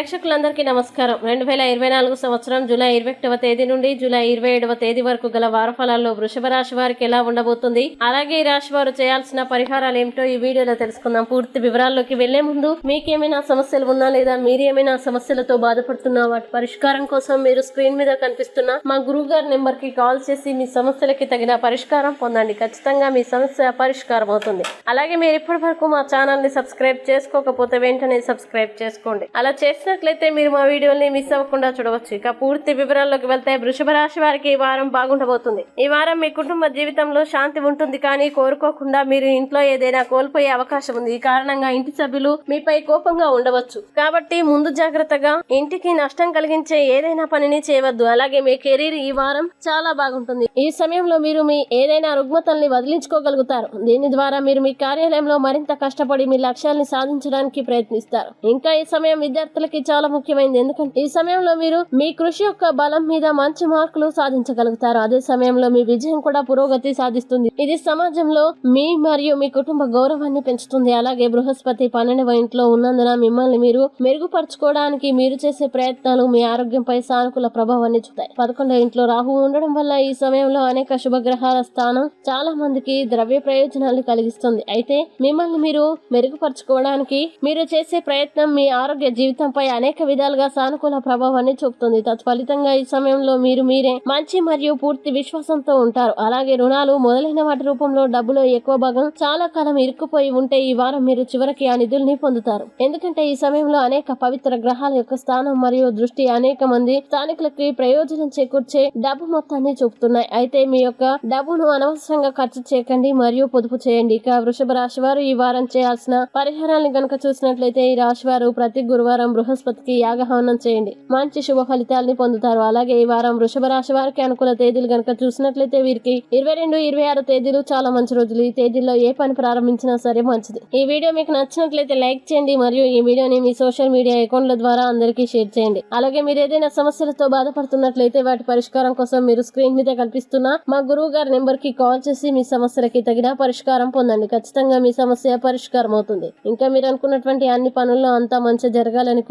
ప్రేక్షకులందరికీ నమస్కారం. రెండు వేల ఇరవై నాలుగు సంవత్సరం జూలై ఇరవై ఒకటవ తేదీ నుండి జూలై ఇరవై ఏడవ తేదీ వరకు గల వారఫలాల్లో వృషభ రాశి వారికి ఎలా ఉండబోతుంది? అలాగే ఈ రాశి వారు చేయాల్సిన పరిహారాలు ఏమిటో ఈ వీడియోలో తెలుసుకుందాం. పూర్తి వివరాల్లోకి వెళ్ళే ముందు మీకేమైనా సమస్యలు ఉన్నా లేదా మీరు ఏమైనా సమస్యలతో బాధపడుతున్నా వాటి పరిష్కారం కోసం మీరు స్క్రీన్ మీద కనిపిస్తున్న మా గురువు గారి నెంబర్కి కాల్ చేసి మీ సమస్యలకి తగిన పరిష్కారం పొందండి. ఖచ్చితంగా మీ సమస్య పరిష్కారం అవుతుంది. అలాగే మీరు ఇప్పటి వరకు మా ఛానల్ని సబ్స్క్రైబ్ చేసుకోకపోతే వెంటనే సబ్స్క్రైబ్ చేసుకోండి. అలా నచ్చినట్లయితే మీరు మా వీడియోని మిస్ అవ్వకుండా చూడవచ్చు. ఇక పూర్తి వివరాల్లోకి వెళ్తే వృషభ రాశి వారికి ఈ వారం బాగుండబోతుంది. ఈ వారం మీ కుటుంబ జీవితంలో శాంతి ఉంటుంది కానీ కోరుకోకుండా మీరు ఇంట్లో ఏదైనా కోల్పోయే అవకాశం ఉంది. ఈ కారణంగా ఇంటి సభ్యులు మీపై కోపంగా ఉండవచ్చు. కాబట్టి ముందు జాగ్రత్తగా ఇంటికి నష్టం కలిగించే ఏదైనా పనిని చేయవద్దు. అలాగే మీ కెరీర్ ఈ వారం చాలా బాగుంటుంది. ఈ సమయంలో మీరు మీ ఏదైనా రుగ్మతల్ని వదిలించుకోగలుగుతారు. దీని ద్వారా మీరు మీ కార్యాలయంలో మరింత కష్టపడి మీ లక్ష్యాన్ని సాధించడానికి ప్రయత్నిస్తారు. ఇంకా ఈ సమయం విద్యార్థులకి చాలా ముఖ్యమైనది. ఎందుకంటే ఈ సమయంలో మీరు మీ కృషి యొక్క బలం మీద మంచి మార్కులు సాధించగలుగుతారు. అదే సమయంలో మీ విజయం కూడా పురోగతి సాధిస్తుంది. ఇది సమాజంలో మీ మరియు మీ కుటుంబ గౌరవాన్ని పెంచుతుంది. అలాగే బృహస్పతి పన్నెండవ ఇంట్లో ఉన్నందున మిమ్మల్ని మీరు మెరుగుపరచుకోవడానికి మీరు చేసే ప్రయత్నాలు మీ ఆరోగ్యంపై సానుకూల ప్రభావాన్ని చూపుతాయి. పదకొండవ ఇంట్లో రాహు ఉండడం వల్ల ఈ సమయంలో అనేక శుభగ్రహాల స్థానం చాలా మందికి ద్రవ్య ప్రయోజనాలు కలిగిస్తుంది. అయితే మిమ్మల్ని మీరు మెరుగుపరచుకోవడానికి మీరు చేసే ప్రయత్నం మీ ఆరోగ్య జీవితంపై అనేక విధాలుగా సానుకూల ప్రభావాన్ని చూపుతుంది. తత్ఫలితంగా ఈ సమయంలో మీరు మీరే మంచి మరియు పూర్తి విశ్వాసంతో ఉంటారు. అలాగే రుణాలు మొదలైన వాటి రూపంలో డబ్బులో ఎక్కువ భాగం చాలా కాలం ఇరుక్కుపోయి ఉంటే ఈ వారం మీరు చివరికి ఆ నిధుల్ని పొందుతారు. ఎందుకంటే ఈ సమయంలో అనేక పవిత్ర గ్రహాల యొక్క స్థానం మరియు దృష్టి అనేక మంది స్థానికులకి ప్రయోజనం చేకూర్చే డబ్బు మొత్తాన్ని చూపుతున్నాయి. అయితే మీ యొక్క డబ్బును అనవసరంగా ఖర్చు చేయకండి మరియు పొదుపు చేయండి. ఇక వృషభ రాశి వారు ఈ వారం చేయాల్సిన పరిహారాన్ని గనక చూసినట్లయితే ఈ రాశి వారు ప్రతి గురువారం బృహస్పతికి యాగహవనం చేయండి. మంచి శుభ ఫలితాలని పొందుతారు. అలాగే ఈ వారం వృషభ రాశి వారికి అనుకూల తేదీలు గనుక చూసినట్లయితే వీరికి ఇరవై రెండు ఇరవై ఆరు తేదీలు చాలా మంచి రోజులు. ఈ తేదీల్లో ఏ పని ప్రారంభించినా సరే మంచిది. ఈ వీడియో మీకు నచ్చినట్లయితే లైక్ చేయండి మరియు ఈ వీడియోని మీ సోషల్ మీడియా అకౌంట్ల ద్వారా అందరికీ షేర్ చేయండి. అలాగే మీరు ఏదైనా సమస్యలతో బాధపడుతున్నట్లయితే వాటి పరిష్కారం కోసం మీరు స్క్రీన్ మీద కనిపిస్తున్న మా గురువు గారి నెంబర్కి కాల్ చేసి మీ సమస్యలకి తగిన పరిష్కారం పొందండి. ఖచ్చితంగా మీ సమస్య పరిష్కారం అవుతుంది ఇంకా మీరు అనుకున్నటువంటి అన్ని పనుల్లో అంతా మంచి జరగాలని